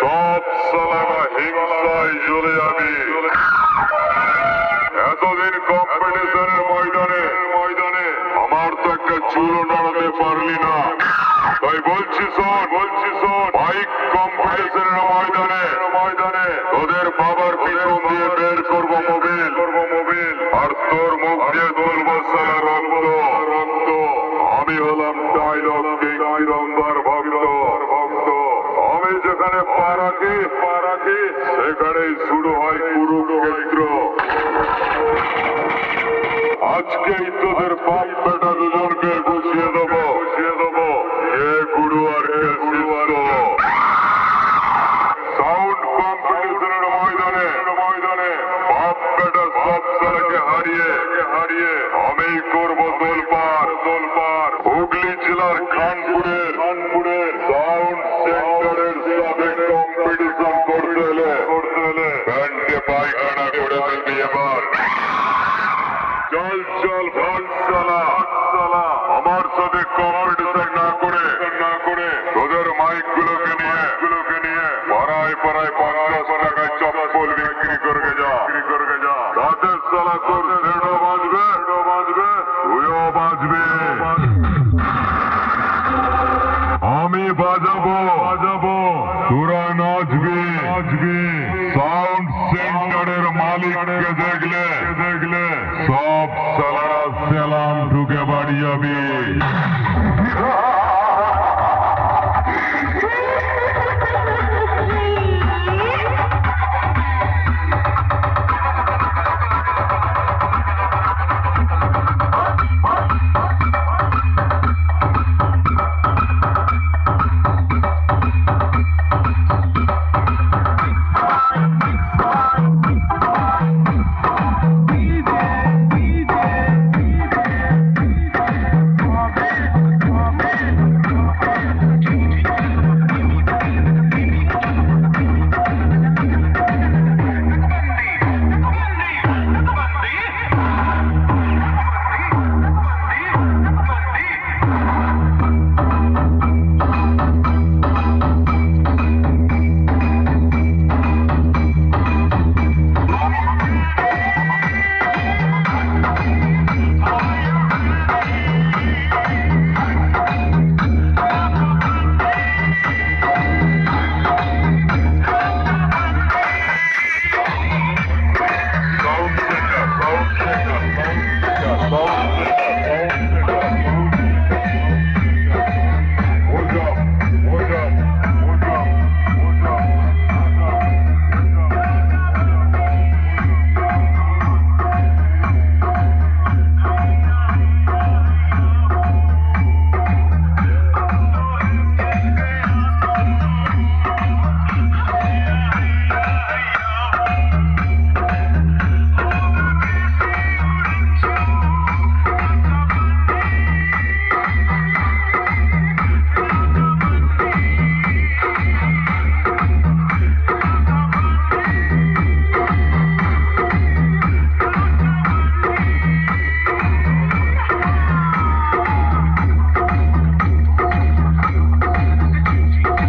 সব সালামা হিংসায় চলে যাবে। এতদিন কম্পিটিশনের ময়দানে ময়দানে আমার তো একটা চুলো নাড়াতে পারলি না। তাই বলছি সব বলছি শুরু হয় কুরুক্ষেত্র। আজকেই তোদের বাপ বেটা দুজনকে গুছিয়ে দেবো। গুছিয়ে দেবো হে গুরু আর হে গুরু আর সাউন্ড কম্পিটিশনের ময়দানে ময়দানে পাপ বেটা সব সালাকে হারিয়ে হারিয়ে আমি করব দোলপার। দোলপার হুগলি জেলার খানপুরের খানপুর আমার সাথে কম্পিটিশন না করে না করে তোদের মাইক গুলোকে নিয়ে গুলোকে নিয়ে পাড়ায় পাড়ায় পঞ্চাশ টাকায় চপ্পল বিক্রি করে যা বিক্রি করে যা তাদের সালা তোর সেটা বাঁচবে বাঁচবে তুইও বাঁচবে আমি বাজাবো বাজাবো তোরা নাচবি নাচবি সাউন্ড সেন্টারের মালিককে দেখলে দেখলে সব সালারা সেলা Miami.